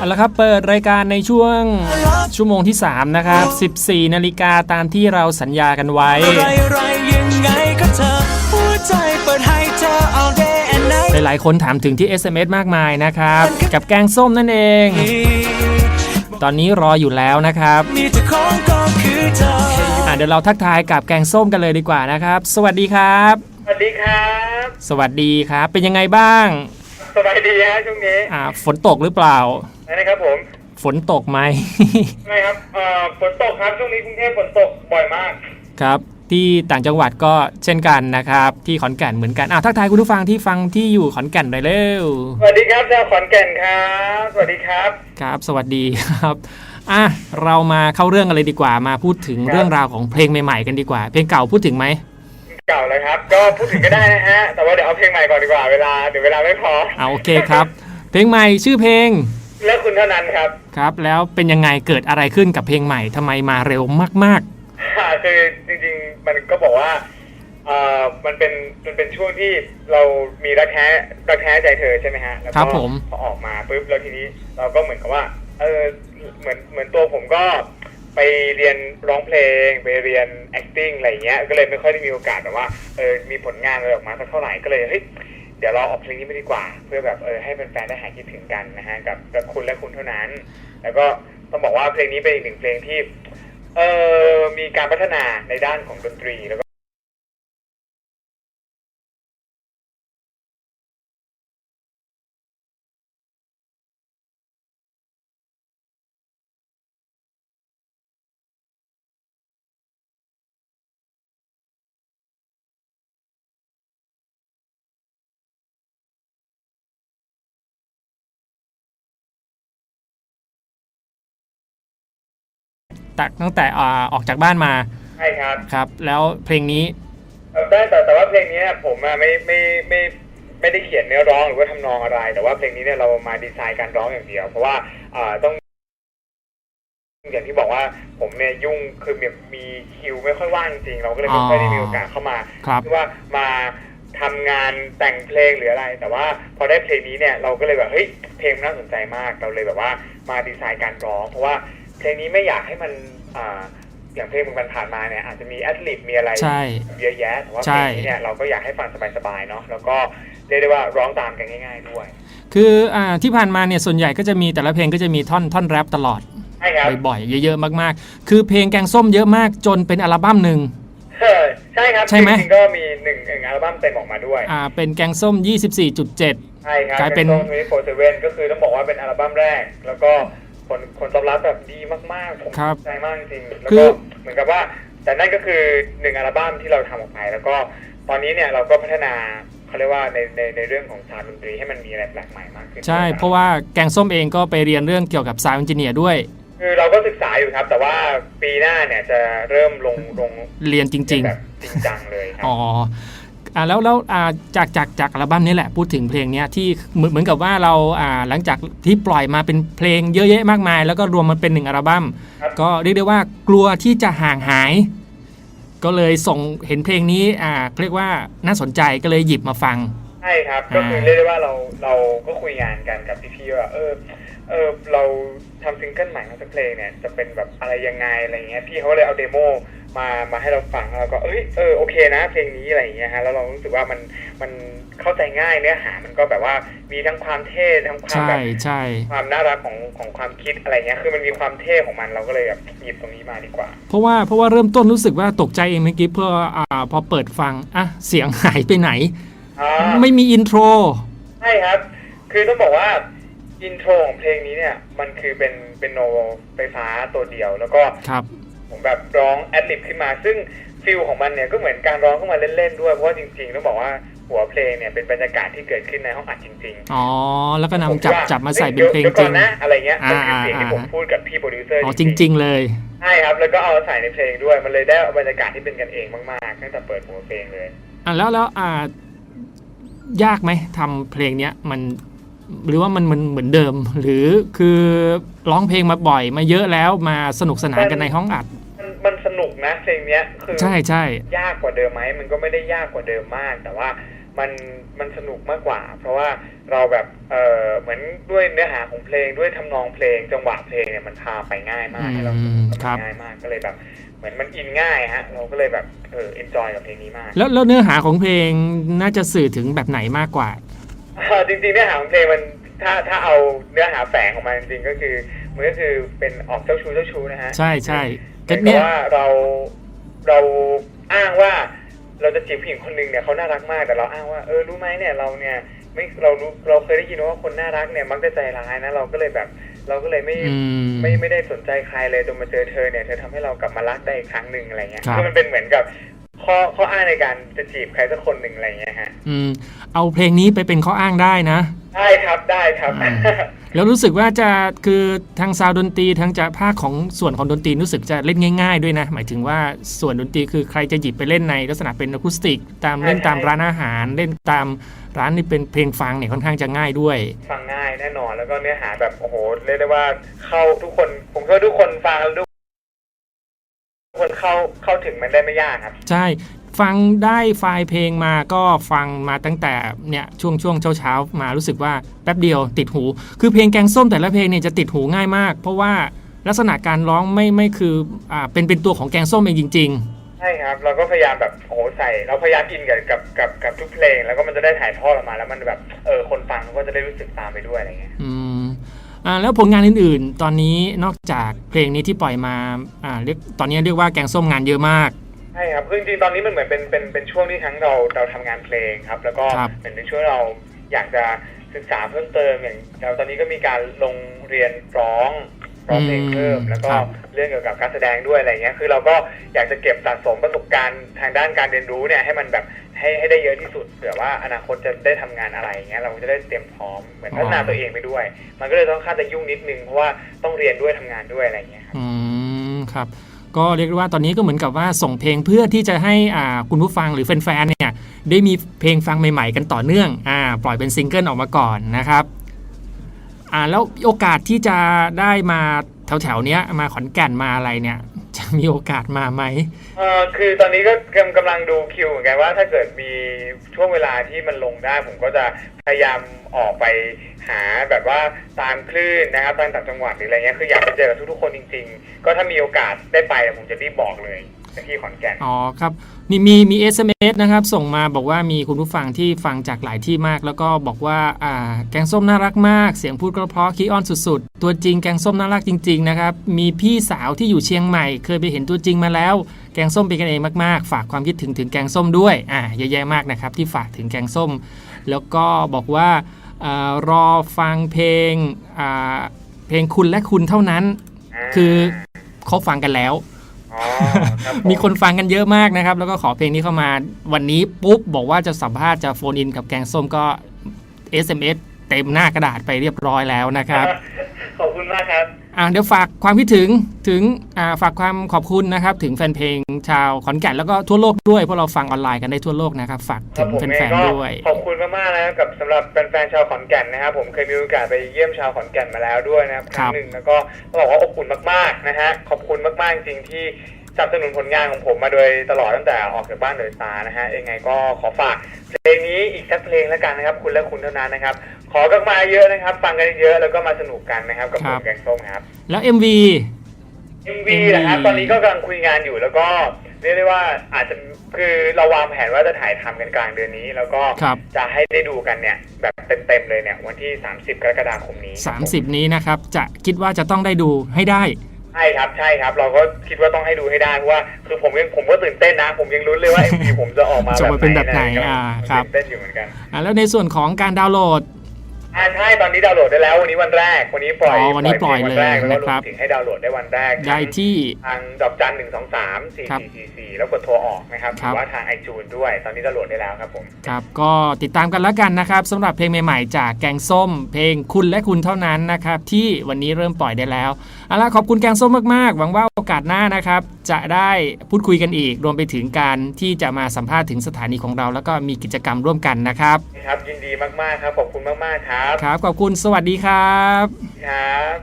เอาละครับเปิดรายการในช่วงชั่วโมงที่ 3 นะครับ 14 นาฬิกาตามที่เราสัญญากันไว้อะไรอะไรยังไงก็เธอหัวใจเปิดให้เธอ all day and night หลายๆ คนถามถึงที่ SMS มากมายนะครับ กับแกงส้มนั่นเอง ตอนนี้รออยู่แล้วนะครับมีเจ้าของก็คือเธออะเดี๋ยวเราทักทายกับแกงส้มกันเลยดีกว่านะครับ สวัสดีครับ สวัสดีครับ สวัสดีครับ เป็นยังไงบ้างสบายดีฮะช่วงนี้ อ่า ฝนตกหรือเปล่า นะครับผม ฝนตกไหม ไม่ครับเอ่อฝนตกครับช่วงนี้กรุงเทพฝนตกบ่อยมาก ครับ ที่ต่างจังหวัดก็เช่นกันนะครับ ที่ขอนแก่นเหมือนกันอะทักทายคุณผู้ฟังที่ฟังที่อยู่ขอนแก่นหน่อยเร็วสวัสดีครับชาวขอนแก่นครับ สวัสดีครับ ครับ สวัสดีครับอะเรามาเข้าเรื่องกันเลยดีกว่ามาพูดถึงครับ เรื่องราวของเพลงใหม่ๆกันดีกว่า เพลงเก่าพูดถึงไหม เก่าแล้วครับ ก็พูดถึงก็ได้นะฮะ แต่ว่าเดี๋ยวเอาเพลงใหม่ก่อนดีกว่า เวลาเดี๋ยวเวลาไม่พอ เอาโอเคครับ เพลงใหม่ชื่อเพลง และคุณเท่านั้นครับ ครับ แล้วเป็นยังไงเกิดอะไรขึ้นกับเพลงใหม่ทำไมมาเร็วมากคือจริงๆมันก็บอกว่าเอ่อมันเป็นมันเป็นช่วงที่เรามีรักแท้รักแท้ใจเธอใช่ไหมฮะแล้วครัก็บผม พอออกมาปุ๊บแล้วทีนี้เราก็เหมือนกับว่าเออเหมือนเหมือนตัวผมก็ไปเรียนร้องเพลง ไปเรียน acting อะไรอย่างเงี้ยก็เลยไม่ค่อยได้มีโอกาสแบบว่าเออมีผลงานอะไรออกมาสักเท่าไหร่ก็เลยเฮ้ย เดี๋ยวเราออกเพลงนี้ไม่ดีกว่า เพื่อแบบเออให้แฟนๆได้หายคิดถึงกันนะฮะกับกับคุณและคุณเท่านั้น แล้วก็ต้องบอกว่าเพลงนี้เป็นอีกหนึ่งเพลงที่เออมีการพัฒนาในด้านของดนตรีแล้วก็ ตักตั้งแต่อ่าออกจากบ้านมาใช่ครับครับ แล้วเพลงนี้เอ่อได้แต่แต่ว่าเพลงนี้ผมอะไม่ไม่ไม่ไม่ได้เขียนเนื้อร้องหรือว่าทำนองอะไร แต่ว่าเพลงนี้เนี่ยเรามาดีไซน์การร้องอย่างเดียว เพราะว่าอ่าต้องอย่างที่บอกว่าผมเนี่ยยุ่งคือแบบมีคิวไม่ค่อยว่างจริงๆเราก็เลยไม่ค่อยได้มีโอกาสเข้ามาครับที่ว่ามาทำงานแต่งเพลงหรืออะไร แต่ว่าพอได้เพลงนี้เนี่ยเราก็เลยแบบเฮ้ยเพลงมันน่าสนใจมากเราเลยแบบว่ามาดีไซน์การร้อง เพราะว่า เพลงนี้ไม่อยากให้มันอ่าอย่างเพลงมันผ่านมาเนี่ยอาจจะมีแอดลิบมีอะไรใช่เยอะแยะแต่ว่าใช่เพลงนี้เนี่ยเราก็อยากให้ฟังสบายๆเนาะแล้วก็เรียกได้ว่าร้องตามกันง่าย ๆด้วย คืออ่าที่ผ่านมาเนี่ยส่วนใหญ่ก็จะมีแต่ละเพลงก็จะมีท่อนท่อนแรปตลอดใช่ครับบ่อยๆเยอะๆมากๆ คือเพลงแกงส้มเยอะมากจนเป็นอัลบั้มหนึ่งเออใช่ครับใช่ไหมจริงๆก็มีหนึ่งหนึ่งอัลบั้มเต็มออกมาด้วยอ่าเป็นแกงส้ม 24.7ใช่ครับกลายเป็นโทวีโฟเซเว่นก็คือต้องบอกว่าเป็นอัลบั้มแรก แล้วก็ ผลผลตอบรับแบบดีมากๆผมครับใจมากจริงๆแล้วคืก็อ เหมือนกับว่า แต่นั่นก็คือหนึ่งอัลบั้มที่เราทำออกไป แล้วก็ตอนนี้เนี่ยเราก็พัฒนาเขาเรียกว่าในในในเรื่องของซาวด์ดนตรีให้มันมีอะไรแปลกใหม่มากขึ้นใช่ เพราะว่าแกงส้มเองก็ไปเรียนเรื่องเกี่ยวกับซาวด์เอนจิเนียร์ด้วย คือเราก็ศึกษาอยู่ครับ แต่ว่าปีหน้าเนี่ยจะเริ่มลงลงเรียนจริง แบบจริงจังเลยคๆรับอ๋อ อ่าแล้วแล้วอ่าจากจากจากอัลบั้มนี้แหละพูดถึงเพลงเนี้ยที่เหมือนเหมือนกับว่าเราอ่าหลังจากที่ปล่อยมาเป็นเพลงเยอะแยะมากมาย แล้วก็รวมมันเป็นหนึ่งอัลบั้มครับก็เรียกได้ว่ากลัวที่จะห่างหาย ก็เลยส่งเห็นเพลงนี้อ่าเรียกว่าน่าสนใจก็เลยหยิบมาฟังใช่ครับอ่าก็คือเรียกได้ว่าเราเราก็คุยงานกันกับพี่ๆว่าเออเออเราทำซิงเกิลใหม่มาสักเพลงเนี่ยจะเป็นแบบอะไรยังไงอะไรเงี้ยพี่เขาเลยเอาเดโม มามาให้เราฟังแล้วเราก็เอ้ยเออโอเคนะเพลงนี้อะไรอย่างเงี้ยฮะแล้วเรารู้สึกว่ามันมันเข้าใจง่ายเนื้อหามันก็แบบว่ามีทั้งความเท่ทั้งความใช่แบบใช่ความน่ารักของของความคิดอะไรเงี้ยคือมันมีความเท่ของมันเราก็เลยแบบหยิบตรงนี้มาดีกว่า เพราะว่าเพราะว่าเริ่มต้นรู้สึกว่าตกใจเองเมื่อกี้เพื่ออ่าพอเปิดฟังอะเสียงหายไปไหนอ่าไม่มีอินโทรใช่ครับ คือต้องบอกว่าอินโทรของเพลงนี้เนี่ยมันคือเป็นเป็นโนไฟฟ้าตัวเดียวแล้วก็ครับ ผมแบบร้องแอดลิบขึ้นมา ซึ่งฟิลของมันเนี่ยก็เหมือนการร้องเข้ามาเล่นๆด้วยเพราะว่าจริงๆต้องบอกว่าหัวเพลงเนี่ยเป็นบรรยากาศที่เกิดขึ้นในห้องอัดจริงอ๋อ แล้วก็ๆนำผมจับว่าจับมาใส่เป็นเพลงดี๋ยวจก่ริองนนะอะไรเงี้ยมันคือเสียงที่อ่าผมพูดกับพี่โปรดิวเซอร์อ๋อจริง ๆ เลยๆใช่ครับแล้วก็เอามาใส่ในเพลงด้วยมันเลยได้บรรยากาศที่เป็นกันเองมากๆตั้งแต่เปิดหัวเพลงเลยอะแล้วแล้วอ่ายากไหมทำเพลงเนี้ยมันหรือว่ามันมันเหมือนเดิม หรือคือร้องเพลงมาบ่อยมาเยอะแล้วมาสนุกสนานกันในห้องอัด มันมันสนุกนะเพลงเนี้ยคือใช่ใช่ยากกว่าเดิมไหมมันก็ไม่ได้ยากกว่าเดิมมาก แต่ว่ามันมันสนุกมากกว่า เพราะว่าเราแบบเออเหมือนด้วยเนื้อหาของเพลงด้วยทำนองเพลงจังหวะเพลงเนี่ยมันพาไปง่ายมากให้เราสนุกกับครัมับนง่ายมากก็เลยแบบเหมือนมันอินง่ายฮะเราก็เลยแบบเออเอนจอยกับเพลงนี้มาก แล้วแล้วเนื้อหาของเพลงน่าจะสื่อถึงแบบไหนมากกว่าอ่าจริงๆเนื้อหาของเพลงมันถ้าถ้าเอาเนื้อหาแฝงของมันจริงๆก็คือมันก็คือเป็นออกเจ้าชู้เจ้าชู้นะฮะใช่ใช่ แต่ก็เนี่ยว่าเราเราอ้างว่าเราจะจีบผู้หญิงคนหนึ่งเนี่ยเขาน่ารักมากแต่เราอ้างว่าเออรู้ไหมเนี่ยเราเนี่ยไม่เรารู้เราเคยได้ยินว่าคนน่ารักเนี่ยมักจะใจร้ายนะเราก็เลยแบบ เราก็เลยไม่อืมไม่ไม่ได้สนใจใครเลยจนมาเจอเธอเนี่ยเธอทำให้เรากลับมารักได้อีกครั้งหนึ่งอะไรเงี้ยครับคือมันเป็นเหมือนกับ ข้อข้ออ้างในการจะจีบใครสักคนหนึ่งอะไรเงี้ยฮะอืม เอาเพลงนี้ไปเป็นข้ออ้างได้นะ ได้ครับได้ครับอ่า แล้วรู้สึกว่าจะคือทางซาวด์ดนตรีทางจะภาคของส่วนของดนตรีรู้สึกจะเล่นง่าย ๆ ด้วยนะ หมายถึงว่าส่วนดนตรีคือใครจะหยิบไปเล่นในลักษณะเป็นอะคูสติก ตามใช่เล่นตามใช่ร้านอาหาร เล่นตามร้านนี่เป็นเพลงฟังเนี่ยค่อนข้างจะง่ายด้วย ฟังง่ายแน่นอนแล้วก็เนื้อหาแบบโอ้โหเรียกได้ว่าเข้าทุกคน ผมคิดว่าทุกคนฟังแล้วทุก คนเข้าเข้าถึงมันได้ไม่ยากครับ ใช่ฟังได้ไฟล์เพลงมาก็ฟังมาตั้งแต่เนี่ยช่วงช่วงเช้าเช้าๆมารู้สึกว่าแป๊บเดียวติดหู คือเพลงแกงส้มแต่ละเพลงเนี่ยจะติดหูง่ายมาก เพราะว่าลักษณะการร้องไม่ไม่คืออ่าเป็นเป็นตัวของแกงส้มเองจริงใช่ครับ เราก็พยายามแบบโอ้โหใส่เราพยายามอินกับกับกับกับทุกเพลง แล้วก็มันจะได้ถ่ายทอดออกมาแล้วมันแบบเออคนฟังเขาก็จะได้รู้สึกตามไปด้วยอะไรเงี้ยๆอืมอ่า แล้วผลงานอื่นๆ ตอนนี้นอกจากเพลงนี้ที่ปล่อยมาอ่าเรียกตอนนี้เรียกว่าแกงส้มงานเยอะมากใช่ครับคือจริงๆตอนนี้มันเหมือนเป็นเป็นเป็นช่วงที่ทั้งเราเราทำงานเพลงครับ แล้วก็ครับเหมือนในช่วงเราอยากจะศึกษาเพิ่มเติมอย่างเราตอนนี้ก็มีการลงเรียนร้องร้องเพลงเพิ่มแล้วก็เรื่องเกี่ยวกับการแสดงด้วยอะไรเงี้ยคือเราก็อยากจะเก็บสะสมประสบการณ์ทางด้านการเรียนรู้เนี่ยให้มันแบบ ให้ให้ได้เยอะที่สุดเผื่อว่าอนาคตจะได้ทำงานอะไรเงี้ยเราจะได้เตรียมพร้อมเหมือนพัฒนาตัวเองไปด้วย มันก็เลยต้องค่าจะยุ่งนิดนึงเพราะว่าต้องเรียนด้วยทำงานด้วยอะไรเงี้ยอืมครับ ก็เรียกว่าตอนนี้ก็เหมือนกับว่าส่งเพลงเพื่อที่จะให้อ่าคุณผู้ฟังหรือแฟนๆเนี่ยได้มีเพลงฟังใหม่ๆ กันต่อเนื่องอ่าปล่อยเป็นซิงเกิลออกมาก่อนนะครับอ่าแล้วโอกาสที่จะได้มาแถวๆเนี้ยมาขอนแก่นมาอะไรเนี่ย จะมีโอกาสมาไหมเออคือตอนนี้ก็กำกำลังดูคิวเหมือนกันว่าถ้าเกิดมีช่วงเวลาที่มันลงได้ผมก็จะพยายามออกไปหาแบบว่าตามคลื่นนะครับตามต่างจังหวัดหรืออะไรเงี้ยคืออยากไปเจอกับทุกๆคนจริง ๆ ก็ถ้ามีโอกาสได้ไปผมจะรีบบอกเลย ที่ขอนแก่น อ๋อครับนี่มีมี SMS นะครับ ส่งมาบอกว่ามีคุณผู้ฟังที่ฟังจากหลายที่มาก แล้วก็บอกว่าอ่าแกงส้มน่ารักมาก เสียงพูดก็เพราะคีออนสุดๆ ตัวจริงแกงส้มน่ารักจริงๆนะครับมีพี่สาวที่อยู่เชียงใหม่ เคยไปเห็นตัวจริงมาแล้ว แกงส้มเป็นกันเองมากๆ ฝากความคิดถึงถึงแกงส้มด้วยอ่าเยอะแยะมากนะครับที่ฝากถึงแกงส้ม แล้วก็บอกว่าอารอฟังเพลงอ่าเพลงคุณและคุณเท่านั้น คือเขาฟังกันแล้วอ๋อครับผ มีคนฟังกันเยอะมากนะครับ แล้วก็ขอเพลงนี้เข้ามาวันนี้ปุ๊บ บอกว่าจะสัมภาษณ์จะโฟนอินกับแกงส้มก็ SMS เต็มหน้ากระดาษไปเรียบร้อยแล้วนะครับ ขอบคุณมากครับ อ่าเดี๋ยวฝากความคิดถึงถึงอ่าฝากความขอบคุณนะครับ ถึงแฟนเพลง ชาวขอนแก่นแล้วก็ทั่วโลกด้วยเพราะเราฟังออนไลน์กันได้ทั่วโลกนะครับฝากครัถึบงผมแฟเองนก็ๆด้วยขอบคุณมากๆนะครับกับสำหรับแฟนๆชาวขอนแก่นนะครับผมเคยมีโอกาสไปเยี่ยมชาวขอนแก่นมาแล้วด้วยนะครับครั้งหนึ่งแล้วก็ต้องบอกว่าอบอุ่นมากๆนะฮะขอบคุณมากๆจริงๆที่สนับสนุนผลงานของผมมาโดยตลอดตั้งแต่ออกจากบ้านเดอะสตาร์นะฮะยังไงก็ขอฝากเพลงนี้อีกสักเพลงแล้วกันนะครับ คุณและคุณเท่านั้นนะครับ ขอกันมาเยอะนะครับ ฟังกันเยอะแล้วก็มาสนุกกันนะครับกับผมแกงส้มครับ แล้ว MV MV นะครับ ตอนนี้ก็กำลังคุยงานอยู่แล้วก็เรียกได้ว่าอาจจะคือเราวางแผนว่าจะถ่ายทำกันกลางเดือนนี้ แล้วก็ครับ จะให้ได้ดูกันเนี่ย แบบเต็มๆเลยเนี่ย วันที่ 30 กรกฎาคมนี้30 นี้นะครับ จะคิดว่าจะต้องได้ดูให้ได้ ใช่ครับใช่ครับ เราก็คิดว่าต้องให้ดูให้ได้เพราะว่าคือผมยังผมก็ตื่นเต้นนะ ผมยังลุ้นเลยว่า MV ผมจะออกมาจะมาเป็นแบบไหนะอ่าครับ ตื่นเต้นอยู่เหมือนกัน อ่าแล้วในส่วนของการดาวน์โหลด อ่าใช่ตอนนี้ดาวน์โหลดได้แล้ววันนี้วันแรกวันนี้ปล่อยอ๋อวันนี้ปล่อยพงวันแรกเลยแล้วก็รนะครัวบมถึงให้ดาวน์โหลดได้วันแรกได้ที่ ทางดอกจันหนึ่งสองสามสี่ครับสี่สี่สี่แล้วกดโทรออกนะครับหครัรืบอว่าทางไอจูนด้วย ตอนนี้ดาวน์โหลดได้แล้วครับผมครับก็ติดตามกันแล้วกันนะครับสำหรับเพลงใหม่ๆ จากแกงส้ม เพลงคุณและคุณเท่านั้นนะครับที่วันนี้เริ่มปล่อยได้แล้วเอาล่ะขอบคุณแกงส้มมากๆ หวังว่าโอกาสหน้านะครับจะได้พูดคุยกันอีก รวมไปถึงการที่จะมาสัมภาษณ์ถึงสถานีของเรา แล้วก็มีกิจกรรมร่วมกันนะครับครับยินดีมากๆครับขอบคุณมากๆครับครับ ขอบคุณสวัสดีครับ ครับ